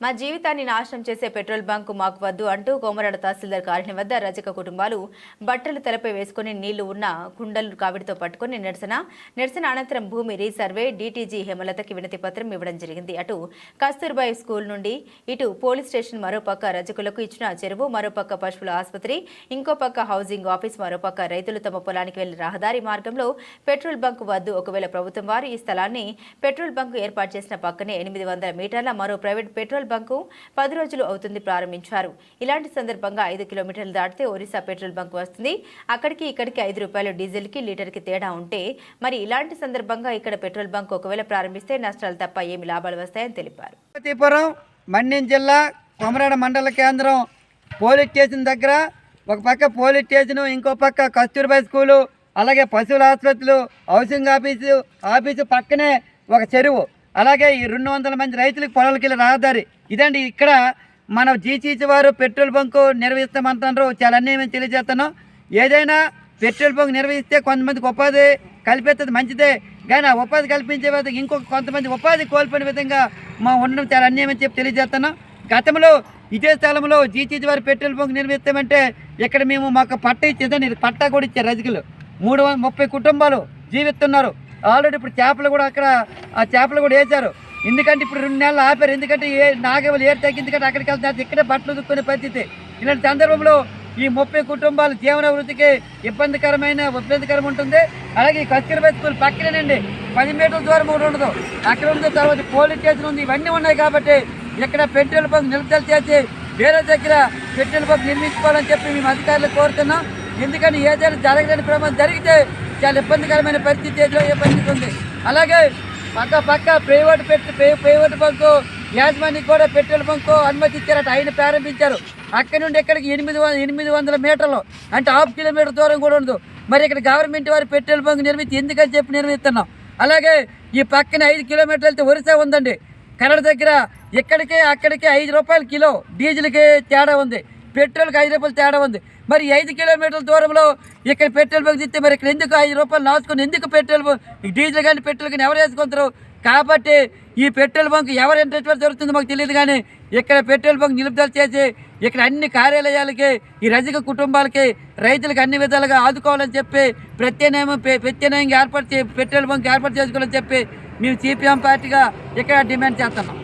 మా జీవితాన్ని నాశనం చేసే పెట్రోల్ బంకు మాకు వద్దు అంటూ కోమరాడ తహసీల్దార్ కాలనీ వద్ద రజక కుటుంబాలు బట్టలు తలపై వేసుకుని నీళ్ళు ఉన్న కుండలు కావిడితో పట్టుకుని నిరసన. నిరసన అనంతరం భూమి రీసర్వే డీటీజీ హేమలతకి వినతి పత్రం ఇవ్వడం జరిగింది. అటు కస్తూర్బాయి స్కూల్ నుండి ఇటు పోలీస్ స్టేషన్ మరోపక్క రజకులకు ఇచ్చిన చెరువు మరోపక్క పశువుల ఆసుపత్రి ఇంకో పక్క హౌసింగ్ ఆఫీస్ మరోపక్క రైతులు తమ పొలానికి వెళ్ళి రహదారి మార్గంలో పెట్రోల్ బంకు వద్దు. ఒకవేళ ప్రభుత్వం వారు ఈ స్థలాన్ని పెట్రోల్ బంకు ఏర్పాటు చేసిన పక్కనే ఎనిమిది వందల మీటర్ల మరో ప్రైవేట్ పెట్రోల్ బంకు పది రోజులు అవుతుంది ప్రారంభించారు. ఇలాంటి సందర్భంగా ఐదు కిలోమీటర్లు దాటితే ఒరిస్సా పెట్రోల్ బంక్ వస్తుంది. అక్కడికి ఇక్కడికి ఐదు రూపాయలు డీజిల్కి లీటర్కి తేడా ఉంటే మరి ఇలాంటి సందర్భంగా ఇక్కడ పెట్రోల్ బంక్ ఒకవేళ ప్రారంభిస్తే నష్టాలు తప్ప ఏమి లాభాలు వస్తాయని తెలిపారు. తిరుపతిపురం మన్యం జిల్లా కొమరాడ మండల కేంద్రం పోలీస్ స్టేషన్ దగ్గర ఒక పక్క పోలీస్ స్టేషను ఇంకో పక్క కస్తూర్బా స్కూలు అలాగే పశువుల ఆసుపత్రులు హౌసింగ్ ఆఫీసు ఆఫీసు పక్కనే ఒక చెరువు. అలాగే ఈ రెండు వందల మంది రైతులకు పొలాలకి వెళ్ళి రహదారి. ఇదండి ఇక్కడ మన జీసీసీ వారు పెట్రోల్ బంకు నిర్వహిస్తామంటున్నారు చాలా అన్నీ మేము తెలియజేస్తాను ఏదైనా పెట్రోల్ బంక్ నిర్వహిస్తే కొంతమందికి ఉపాధి కల్పిస్తుంది మంచిదే. కానీ ఆ ఉపాధి కల్పించే విధంగా ఇంకొక కొంతమంది ఉపాధి కోల్పోయిన విధంగా మా ఉండడం చాలా అన్యాయం అని చెప్పి తెలియజేస్తాను గతంలో ఇదే స్థలంలో జీసీసీ వారు పెట్రోల్ బంక్ నిర్మిస్తామంటే ఇక్కడ మేము మాకు పట్ట ఇచ్చేదండి. పట్టా కూడా ఇచ్చారు రజకులు మూడు ముప్పై కుటుంబాలు జీవిస్తున్నారు. ఆల్రెడీ ఇప్పుడు చేపలు కూడా అక్కడ ఆ చేపలు కూడా వేశారు. ఎందుకంటే ఇప్పుడు రెండు నెలలు ఆపారు. ఎందుకంటే ఏ నాగవలు ఏరు తగ్గింది. కంటే అక్కడికి వెళ్తారు ఇక్కడే బట్టలు దుక్కునే పరిస్థితి. ఇలాంటి సందర్భంలో ఈ ముప్పై కుటుంబాల జీవన వృత్తికి ఇబ్బందికరమైన ఇబ్బందికరం ఉంటుంది. అలాగే ఈ కస్తూర్బా స్కూల్ పక్కనేనండి. పది మీటర్ల దూరం కూడా ఉండదు. అక్కడ ఉంది తర్వాత పోలీస్ స్టేషన్ ఉంది. ఇవన్నీ ఉన్నాయి కాబట్టి ఇక్కడ పెట్రోల్ బంక్ నిలుపుదల చేసి వేరే దగ్గర పెట్రోల్ బంక్ నిర్మించుకోవాలని చెప్పి మేము అధికారులు కోరుతున్నాం. ఎందుకంటే ఏదైనా జరగలేని ప్రమాదం జరిగితే చాలా ఇబ్బందికరమైన పరిస్థితి ఏ పరిస్థితి ఉంది. అలాగే పక్క పక్క ప్రైవేట్ పెట్టి ప్రైవేట్ బంకు యాజమాన్యం కూడా పెట్రోల్ బంకు అనుమతి ఇచ్చారట. ఆయన ప్రారంభించారు. అక్కడి నుండి ఇక్కడికి ఎనిమిది వందల ఎనిమిది వందల మీటర్లు అంటే హాఫ్ కిలోమీటర్ దూరం కూడా ఉండదు. మరి ఇక్కడ గవర్నమెంట్ వారు పెట్రోల్ బంక్ నిర్మించి ఎందుకని చెప్పి నిర్మిస్తున్నాం? అలాగే ఈ పక్కన ఐదు కిలోమీటర్లు వెళ్తే ఒరిసా ఉందండి. కన్నడ దగ్గర ఇక్కడికి అక్కడికి ఐదు రూపాయల కిలో డీజిల్కి తేడా ఉంది. పెట్రోల్కి ఐదు రూపాయలు తేడా ఉంది. మరి ఐదు కిలోమీటర్ల దూరంలో ఇక్కడ పెట్రోల్ బంక్ తిస్తే మరి ఇక్కడ ఎందుకు ఐదు రూపాయలు నాసుకొని ఎందుకు పెట్రోల్ డీజిల్ కానీ పెట్రోల్ కానీ ఎవరు వేసుకుంటారు? కాబట్టి ఈ పెట్రోల్ బంక్ ఎవరు ఇంట్రెస్ట్ జరుగుతుందో మాకు తెలియదు కానీ ఇక్కడ పెట్రోల్ బంక్ నిలుపుదల చేసి ఇక్కడ అన్ని కార్యాలయాలకి ఈ రజక కుటుంబాలకి రైతులకు అన్ని విధాలుగా ఆదుకోవాలని చెప్పి ప్రత్యామ్నాయం ప్రత్యామ్నాయంగా ఏర్పాటు చే పెట్రోల్ బంక్ ఏర్పాటు చేసుకోవాలని చెప్పి మేము సిపిఎం పార్టీగా ఇక్కడ డిమాండ్ చేస్తున్నాం.